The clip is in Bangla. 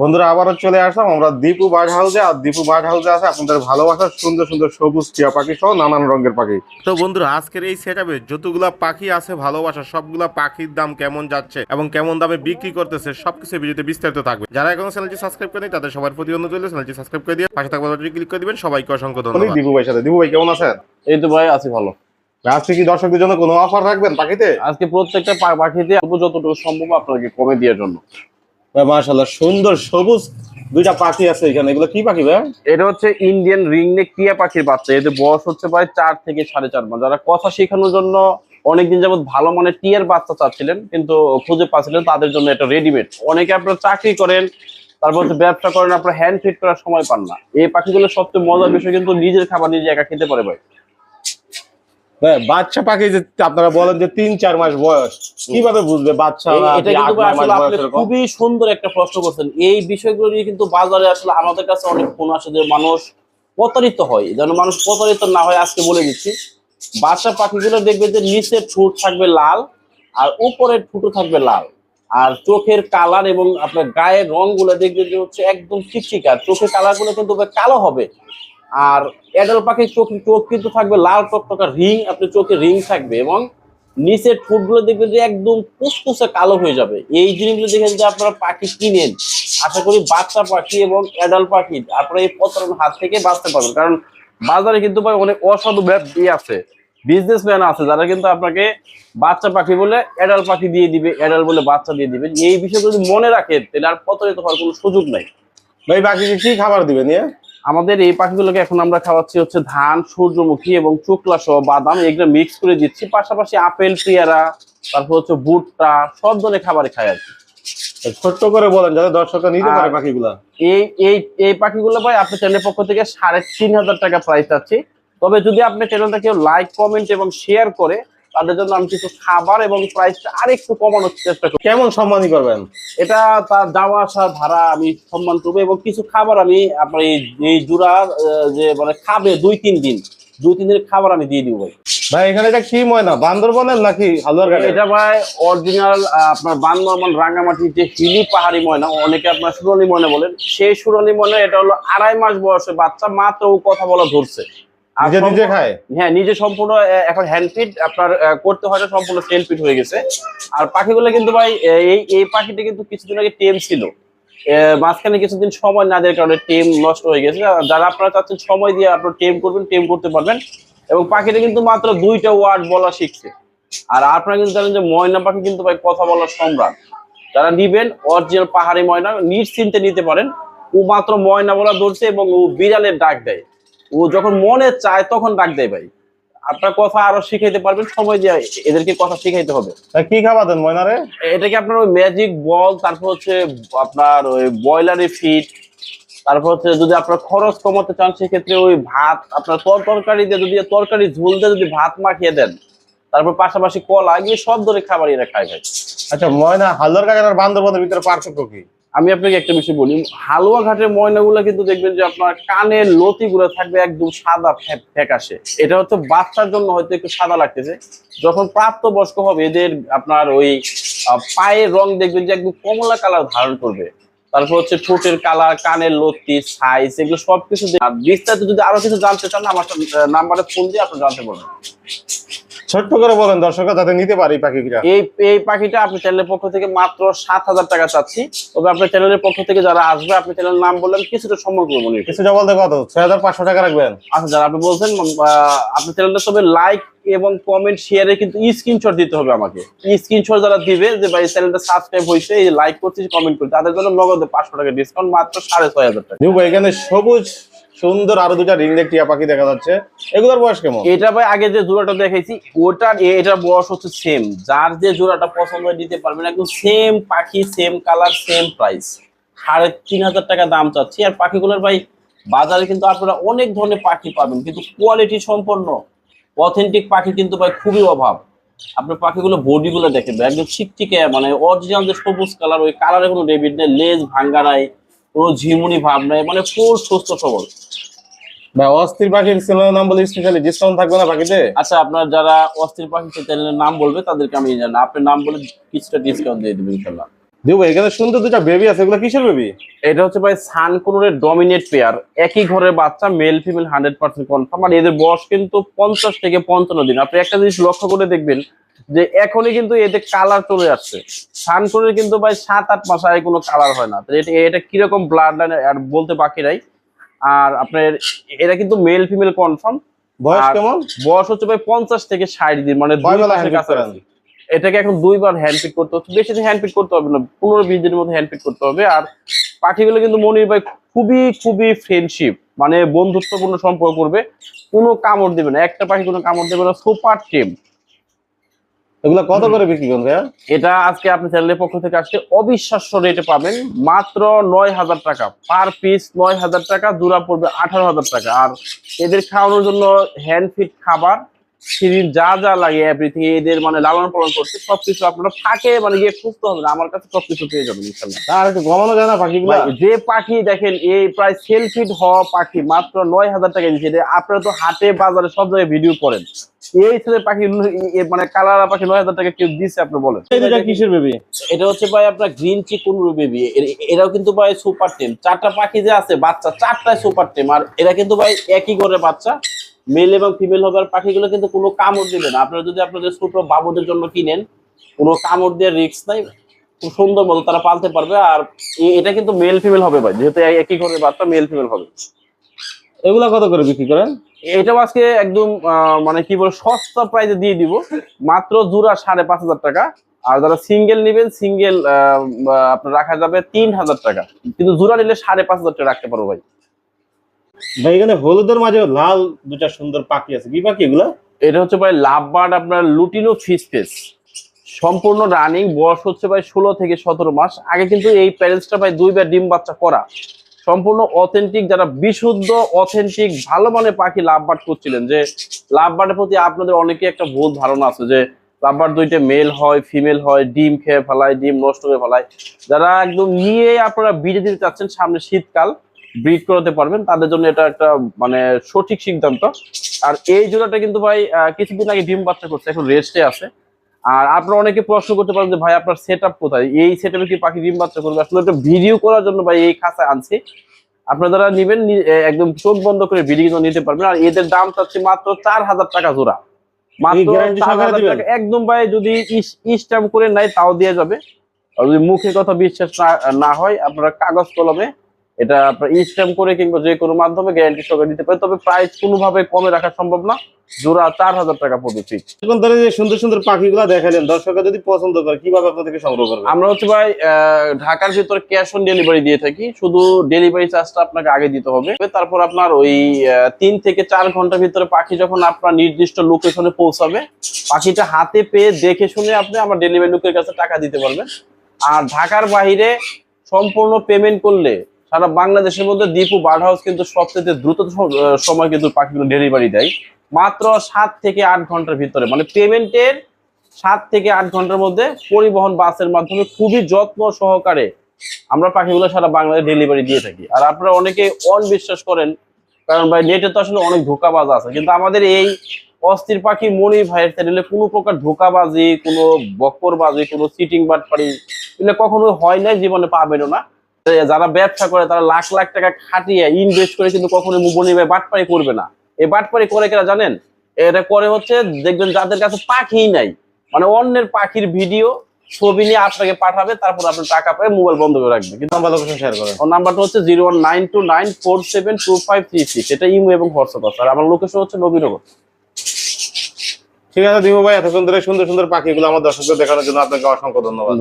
বন্ধুরা আবারও চলে আসলাম আমরা দীপু বার্ড হাউসে। আর দীপু বার্ড হাউসে আছে আপনাদের ভালোবাসার সুন্দর সুন্দর সবুজ টিয়া পাখি সহ নানান রঙের পাখি। তো বন্ধুরা আজকের এই সেট আপে যতগুলা পাখি আছে ভালোবাসা সবগুলা পাখির দাম কেমন যাচ্ছে এবং কেমন দামে বিক্রি করতেছে সবকিছু ভিডিওতে বিস্তারিত থাকবে। যারা এখনও চ্যানেলটি সাবস্ক্রাইব করেনি তাদের সবার প্রতি অনুরোধ রইল চ্যানেলটি সাবস্ক্রাইব করে দিয়ে পাশে থাকবে বাটনটি ক্লিক করে দিবেন। সবাইকে অসংখ্য ধন্যবাদ। দীপু ভাই সাথে। দীপু ভাই কেমন আছেন? এই তো ভাই আছি ভালো। আজকে কি দর্শকদের জন্য কোনো অফার রাখবেন পাখিতে? আজকে প্রত্যেকটা পাখিতে অল্প যতটুকু সম্ভব আপনাকে কমে দেওয়ার জন্য। মাশাল্লাহ সুন্দর সবুজ দুইটা পাখি আছে এখানে। এগুলো কি পাখি ভাই? এটা হচ্ছে ইন্ডিয়ান রিং রিংনেক টিয়া পাখির বাচ্চা। এদের বয়স হচ্ছে প্রায় চার থেকে সাড়ে চার মাস। যারা কথা শেখানোর জন্য অনেকদিন যাবত ভালো মানের টিয়ার বাচ্চা চাচ্ছিলেন কিন্তু খুঁজে পাচ্ছিলেন তাদের জন্য এটা রেডিমেড অনেকে আপনারা চাকরি করেন তারপর হচ্ছে ব্যবসা করেন আপনারা হ্যান্ড ফিট করার সময় পান না। এই পাখিগুলো সবচেয়ে মজার বিষয় কিন্তু নিজের খাবার নিজে একা খেতে পারে ভাই। ভাই, বাচ্চা পাখি যে আপনারা বলেন যে তিন চার মাস বয়স কীভাবে বুঝবে বাচ্চা এটা কিন্তু আট নয় মাস আসলে আপনি খুবই সুন্দর একটা প্রশ্ন করছেন। এই বিষয়গুলো নিয়ে কিন্তু বাজারে আসলে আমাদের কাছে অনেক ফোন আসে যে মানুষ প্রতারিত হয়। যেন মানুষ প্রতারিত না হয় আজকে বলে দিচ্ছি। বাচ্চা পাখিগুলো দেখবে যে নিচের ঠোঁট থাকবে লাল আর উপরের ঠুটো থাকবে লাল। আর চোখের কালার এবং আপনার গায়ের রংগুলো দেখবে যে হচ্ছে একদম চিকচিকা চোখের কালারগুলো কিন্তু কালো হবে। আর অ্যাডাল পাখির চোখ চোখ কিন্তু থাকবে লাল টকটকা রিং। আপনার চোখে রিং থাকবে এবং নিচের ঠোঁটগুলো দেখবেন যে একদম কুসকুসে কালো হয়ে যাবে। এই জিনিসগুলো দেখে যদি আপনারা পাখি কিনেন, আশা করি বাচ্চা পাখি এবং অ্যাডাল্ট পাখি আপনারা এই প্রতারণার হাত থেকে বাঁচতে পারবেন। কারণ বাজারে কিন্তু ভাই অনেক অসাধু ব্যক্তি আছে বিজনেসম্যান আছে, যারা কিন্তু আপনাকে বাচ্চা পাখি বলে অ্যাডাল্ট পাখি দিয়ে দিবে অ্যাডাল্ট বলে বাচ্চা দিয়ে দিবে। এই বিষয়গুলো যদি মনে রাখেন, তাহলে আর প্রতারিত হওয়ার কোনো সুযোগ নাই। ভাই পাখিকে কি খাবার দিবেন ইয়ে? আমাদের এই পাখিগুলোকে এখন আমরা খাওয়াচ্ছি হচ্ছে ধান সূর্যমুখী এবং চোকলা সহ বাদাম। এগুলো মিক্স করে দিচ্ছি। পাশাপাশি আপেল পেয়ারা তারপর হচ্ছে ভুট্টা সব ধরনের খাবারই খাই আর কি। ছোট্ট করে বলেন যাতে দর্শকরা নিতে পারে পাখিগুলা। এই এই এই পাখিগুলো ভাই আপনার চ্যানেলের পক্ষ থেকে সাড়ে তিন হাজার টাকা প্রাইস আছে। তবে যদি আপনার চ্যানেলটা কেউ লাইক কমেন্ট এবং শেয়ার করে তাদের জন্য আমি কিছু খাবার এবং প্রাইসটা আরেকটু কমানোর চেষ্টা করি কেমন সম্মানই করবেন? এটা তার যাওয়া আসা ভাড়া আমি সম্মান করব এবং কিছু খাবার আমি আপনার এই জোড়া যে মানে খাবে দুই তিন দিন। দুই তিন দিনের খাবার আমি দিয়ে দিব ভাই। ভাই এখানে এটা কি ময়না? বান্দরবনের নাকি হালুয়ার ঘাটে এটা ভাই অরিজিনাল আপনার বান্দরবান রাঙ্গামাটির যে হিলি পাহাড়ি ময়না অনেকে আপনার সুরলি ময়না বলেন সেই সুরলি ময়না এটা হলো আড়াই মাস বয়সে বাচ্চা মা ও কথা বলা ধরছে। নিজে নিজে খায়? হ্যাঁ নিজে সম্পূর্ণ এখন হ্যান্ড ফিট আপনার করতে হয় সম্পূর্ণ টেন ফিট হয়ে গেছে। আর পাখিগুলো কিন্তু ভাই এই এই পাখিটা কিন্তু কিছুদিন আগে টেম ছিল। মাঝখানে কিছুদিন সময় না দেওয়ার কারণে টেম নষ্ট হয়ে গেছে। যারা আপনারা চাচ্ছেন সময় দিয়ে আপনার টেম করবেন টেম করতে পারবেন। এবং পাখিটা কিন্তু মাত্র দুইটা ওয়ার্ড বলা শিখছে। আর আপনারা কিন্তু জানেন যে ময়না পাখি কিন্তু ভাই কথা বলার সম্রাট। যারা নিবেন অরিজিনাল পাহাড়ি ময়না নিশ্চিন্তে নিতে পারেন। ও মাত্র ময়না বলা ধরছে এবং ও বিড়ালের ডাক দেয়। ও যখন মনে চায় তখন ডাক দেয় ভাই। আপনার কথা আরও শিখাইতে পারবেন সময় দিয়ে এদেরকে কথা শিখাইতে হবে। কি খাবার দেন ময়নারে? এটাকে আপনার ওই ম্যাজিক বল তারপর হচ্ছে আপনার ওই ব্রয়লারি ফিট তারপর হচ্ছে যদি আপনার খরচ কমাতে চান সেক্ষেত্রে ওই ভাত আপনার তর তরকারি দিয়ে যদি তরকারি ঝোল দিয়ে যদি ভাত মাখিয়ে দেন তারপর পাশাপাশি কলা এগুলো সব ধরে খাবার এরা খায় ভাই। আচ্ছা ময়না হালদার আর বান্দরবনের ভিতরে পার্থক্য কি? আমি আপনাকে একটা বিষয় বলি, হালুয়া ঘাটের ময়নাগুলো কিন্তু দেখবেন যে আপনার কানের লতিগুলো থাকবে একদম সাদা ফ্যা- ফ্যাকাশে এটা হচ্ছে বাচ্চার জন্য হয়তো একটু সাদা লাগতেছে। যখন প্রাপ্তবয়স্ক হবে, এদের আপনার ওই পায়ের রং দেখবেন যে একদম কমলা কালার ধারণ করবে। তারপর হচ্ছে ঠোঁটের কালার, কানের লতি, সাইজ, এগুলো সবকিছু বিস্তারিত যদি আরও কিছু জানতে চান, আমার নাম্বারে ফোন দিয়ে আপনি জানতে পারবেন। ছোট্ট করে বলেন দর্শকরা যাতে নিতে পারে এই পাখিটা। এই এই পাখিটা আপনি চ্যানেলের পক্ষ থেকে মাত্র সাত হাজার টাকা চাচ্ছি। তবে আপনার চ্যানেলের পক্ষ থেকে যারা আসবে আপনি চ্যানেলের নাম বললেন কিছুটা সম্ভব করব কিছুটা বলতে কত? ছয় হাজার পাঁচশো টাকা রাখবেন। আচ্ছা যারা আপনি বলছেন আহ, আপনার চ্যানেলটা তবে লাইক এবং কমেন্ট শেয়ারে কিন্তু স্ক্রিনশট দিতে হবে আমাকে। স্ক্রিনশট যারা দিবে যে ভাই চ্যানেলটা সাবস্ক্রাইব হয়েছে এই লাইক করছি কমেন্ট করছি তাদের জন্য নগদে পাঁচশো টাকা ডিসকাউন্ট মাত্র সাড়ে ছয় হাজার টাকা। এখানে সবুজ সুন্দর আরও দুটা রিংলেক টিয়া পাখি দেখা যাচ্ছে। এগুলোর বয়স কেমন? এটা ভাই, আগে যে জোড়াটা দেখাইছি ওটার এটার বয়স হচ্ছে সেম যার যে জোড়াটা পছন্দ নিতে পারবেন, একদম সেম পাখি সেম কালার সেম প্রাইস সাড়ে তিন হাজার টাকা দাম চাচ্ছি। আর পাখিগুলোর ভাই, বাজারে কিন্তু আপনারা অনেক ধরনের পাখি পাবেন, কিন্তু কোয়ালিটি সম্পন্ন অথেন্টিক পাখি কিন্তু ভাই খুবই অভাব। আপনার পাখিগুলো বডিগুলো দেখেন একদম ঠিকঠিকে মানে অরিজিনাল যে সবুজ কালার ওই কালারে কোনো ডেবিট নেই লেজ ভাঙ্গা নাই, কোনো ঝিমুনি ভাব নাই মানে ফুল সুস্থ সবল। বা অস্থির পাখির চ্যানেলের নাম বলে স্পেশালি ডিসকাউন্ট থাকবে না পাখিতে আচ্ছা আপনার যারা অস্থির চ্যানেলের নাম বলবে তাদেরকে আমি জানি আপনার নাম বলে কিছুটা ডিসকাউন্ট দিয়ে দেবেন ইনশাল্লাহ দেবো এখানে সুন্দর দুটা বেবি আছে এগুলো কিসের বেবি এটা হচ্ছে ভাই সানকুনুরের ডমিনেট পেয়ার একই ঘরের বাচ্চা male female hundred percent confirm আর এদের বয়স কিন্তু পঞ্চাশ থেকে পঞ্চান্ন দিন। আপনি একটা জিনিস লক্ষ্য করে দেখবেন যে এখনই কিন্তু এদের কালার চলে আসছে সানকুনের কিন্তু ভাই সাত আট মাস আগে কোনো কালার হয় না। এটা এটা কীরকম ব্লাড লাইন আর বলতে বাকি নাই। আর আপনার এরা কিন্তু মেল ফিমেল কনফার্ম বয়স কেমন? বয়স হচ্ছে ভাই পঞ্চাশ থেকে ষাট দিন মানে কাছাকাছি। এটাকে এখন দুইবার হ্যান্ড পিক করতে হচ্ছে বেশি দিন হ্যান্ড পিক করতে হবে না পনেরো বিশ দিনের মধ্যে হ্যান্ড পিক করতে হবে। আর পাখিগুলো কিন্তু মনির ভাই খুবই খুবই ফ্রেন্ডশিপ মানে বন্ধুত্বপূর্ণ সম্পর্ক করবে। কোনো কামড় দেবে না। একটা পাখি কোনো কামড় দেবে না। সুপার টিম এগুলো কত করে বিক্রি করবে ভাইয়া? এটা আজকে আপনি চ্যানেলের পক্ষ থেকে আসলে অবিশ্বাস্য রেটে পাবেন। মাত্র নয় হাজার টাকা। পার পিস নয় হাজার টাকা জোড়া পড়বে আঠারো হাজার টাকা। আর এদের খাওয়ানোর জন্য হ্যান্ড ফিট খাবার সিঁড়ির যা যা লাগে এভরিথিং এদের মানে লালন পালন করতে সবকিছু আপনারা ফাঁকে মানে গিয়ে খুঁজতে হবে না। আমার কাছে সবকিছু পেয়ে যাবেন ইনশাল্লাহ আর একটু কমানো যায় না পাখিগুলো? যে পাখি দেখেন এই প্রায় সেলফিট হওয়া পাখি মাত্র নয় হাজার টাকা দিচ্ছে। আপনারা তো হাটে বাজারে সব জায়গায় ভিডিও করেন। এই ছেলে পাখি মানে কালার পাখি নয় হাজার টাকা কেউ দিচ্ছে আপনি বলেন। এই দুটা কিসের বেবি এটা হচ্ছে ভাই আপনার গ্রিন চিকুন বেবি এরাও কিন্তু ভাই সুপার টেম চারটা পাখি যে আছে বাচ্চা চারটায় সুপার টেম আর এরা কিন্তু ভাই একই ঘরে বাচ্চা। মেল এবং ফিমেল হবে আর পাখিগুলো কিন্তু কোনো কামড় দিবে না। আপনারা যদি আপনাদের ছোট বাবুদের জন্য কিনেন কোনো কামড় দিয়ে রিস্ক নাই। খুব সুন্দর মতো তারা পালতে পারবে। আর এটা কিন্তু মেল ফিমেল হবে ভাই। যেহেতু একই ঘরের বাচ্চা মেল ফিমেল হবে। এগুলা কত করে বিক্রি করেন? এটাও আজকে একদম মানে কি বলে সস্তা প্রাইজে দিয়ে দিব। মাত্র জোড়া সাড়ে পাঁচ হাজার টাকা। আর যারা সিঙ্গেল নেবেন সিঙ্গেল আপনার রাখা যাবে তিন হাজার টাকা। কিন্তু জোড়া নিলে সাড়ে পাঁচ হাজার টাকা রাখতে পারব ভাই। ভাই এখানে হলুদের মাঝে লাল দুটা সুন্দর পাখি আছে। কি পাখি এগুলা? এটা হচ্ছে ভাই লাভ বার্ড আপনার লুটিনো ফিস ফেস সম্পূর্ণ রানিং বয়স হচ্ছে ভাই ষোলো থেকে সতেরো মাস। আগে কিন্তু এই প্যারেন্টসটা ভাই দুইবার ডিম বাচ্চা করা। সম্পূর্ণ অথেন্টিক যারা বিশুদ্ধ অথেন্টিক ভালো মানের পাখি লাভ বার্ড করছিলেন যে লাভ বার্ডের প্রতি আপনাদের অনেকে একটা ভুল ধারণা আছে যে লাভ বার্ড দুইটা মেল হয় ফিমেল হয়, ডিম খেয়ে ফেলায়, ডিম নষ্ট করে ফেলায়। যারা একদম নিয়ে আপনারা বিড়ে দিতে চাচ্ছেন, সামনে শীতকাল ব্রিড করাতে পারবেন। তাদের জন্য এটা একটা মানে সঠিক সিদ্ধান্ত। আর এই জোড়াটা কিন্তু ভাই কিছুদিন আগে ডিম বাচ্চা করছে, এখন রেস্টে আছে। আর আপনারা অনেকে প্রশ্ন করতে পারেন যে ভাই আপনার সেট কোথায়? এই সেট কি পাখি ডিম বাচ্চা করবে? আসলে একটা ভিডিও করার জন্য ভাই এই খাঁচা আনছি। আপনারা যারা নিবেন একদম চোখ বন্ধ করে ভিডিও নিতে পারবেন। আর এদের দাম চাচ্ছি মাত্র চার হাজার টাকা জোড়া। মাত্র চার হাজার টাকা। একদম ভাই যদি স্ট্যাম্প করে নেয় তাও দেওয়া যাবে। আর যদি মুখের কথা বিশ্বাস না- না হয় আপনারা কাগজ কলমে এটা আপনার স্ট্যাম্প করে কিংবা যে কোনো মাধ্যমে গ্যারান্টি সহকারে দিতে পারে তবে প্রাইস কোনোভাবে কমে রাখা সম্ভব না। জোড়া চার হাজার টাকা পড়বে ফিক্স এখন ধরে যে সুন্দর সুন্দর পাখিগুলা দেখালেন দর্শকরা যদি পছন্দ করে কীভাবে আপনার থেকে সংগ্রহ করবে আমরা হচ্ছে ভাই ঢাকার ভিতরে ক্যাশ অন ডেলিভারি দিয়ে থাকি। শুধু ডেলিভারি চার্জটা আপনাকে আগে দিতে হবে। তারপর আপনার ওই তিন থেকে চার ঘণ্টার ভিতরে পাখি যখন আপনার নির্দিষ্ট লোকেশনে পৌঁছাবে পাখিটা হাতে পেয়ে দেখে শুনে আপনি আমার ডেলিভারি লোকের কাছে টাকা দিতে পারবেন। আর ঢাকার বাইরে সম্পূর্ণ পেমেন্ট করলে সারা বাংলাদেশের মধ্যে দীপু বার্ড হাউস কিন্তু সবচেয়ে দ্রুত সময় কিন্তু পাখিগুলো ডেলিভারি দেয়। মাত্র সাত থেকে আট ঘণ্টার ভিতরে মানে পেমেন্টের সাত থেকে আট ঘণ্টার মধ্যে পরিবহন বাসের মাধ্যমে খুবই যত্ন সহকারে আমরা পাখিগুলো সারা বাংলাদেশ ডেলিভারি দিয়ে থাকি। আর আপনারা অনেকে অনবিশ্বাস করেন, কারণ ভাই নেটে তো আসলে অনেক ধোকাবাজ আছে, কিন্তু আমাদের এই অস্থির পাখি মনি ভাইয়ের চ্যানেলে কোনো প্রকার ধোকাবাজি, কোনো বক্করবাজি, কোনো সিটিং বাটপাড়ি এগুলো কখনো হয় না জীবনে পাবেনও না। যারা ব্যবসা করে তারা লাখ লাখ টাকা খাটিয়ে ইনভেস্ট করে কিন্তু কখনো মনি ভাই বাটপাড়ি করবে না। এই বাটপাড়ি করে কেনা জানেন? এটা করে হচ্ছে দেখবেন যাদের কাছে পাখি নাই মানে অন্যের পাখির ভিডিও ছবি নিয়ে আপনাকে পাঠাবে তারপর আপনি টাকা পেয়ে মোবাইল বন্ধ করে রাখবে কিন্তু নাম্বার লোকেশন শেয়ার করেন। ওর নাম্বারটা হচ্ছে zero one nine two nine four seven two five three six এটা ইমো এবং হোয়াটসঅ্যাপ আছে। আর আমার লোকেশন হচ্ছে নবীনগর। ঠিক আছে দিবু ভাই এত সুন্দর সুন্দর সুন্দর পাখিগুলো আমার দর্শকদের দেখানোর জন্য আপনাকে অসংখ্য ধন্যবাদ।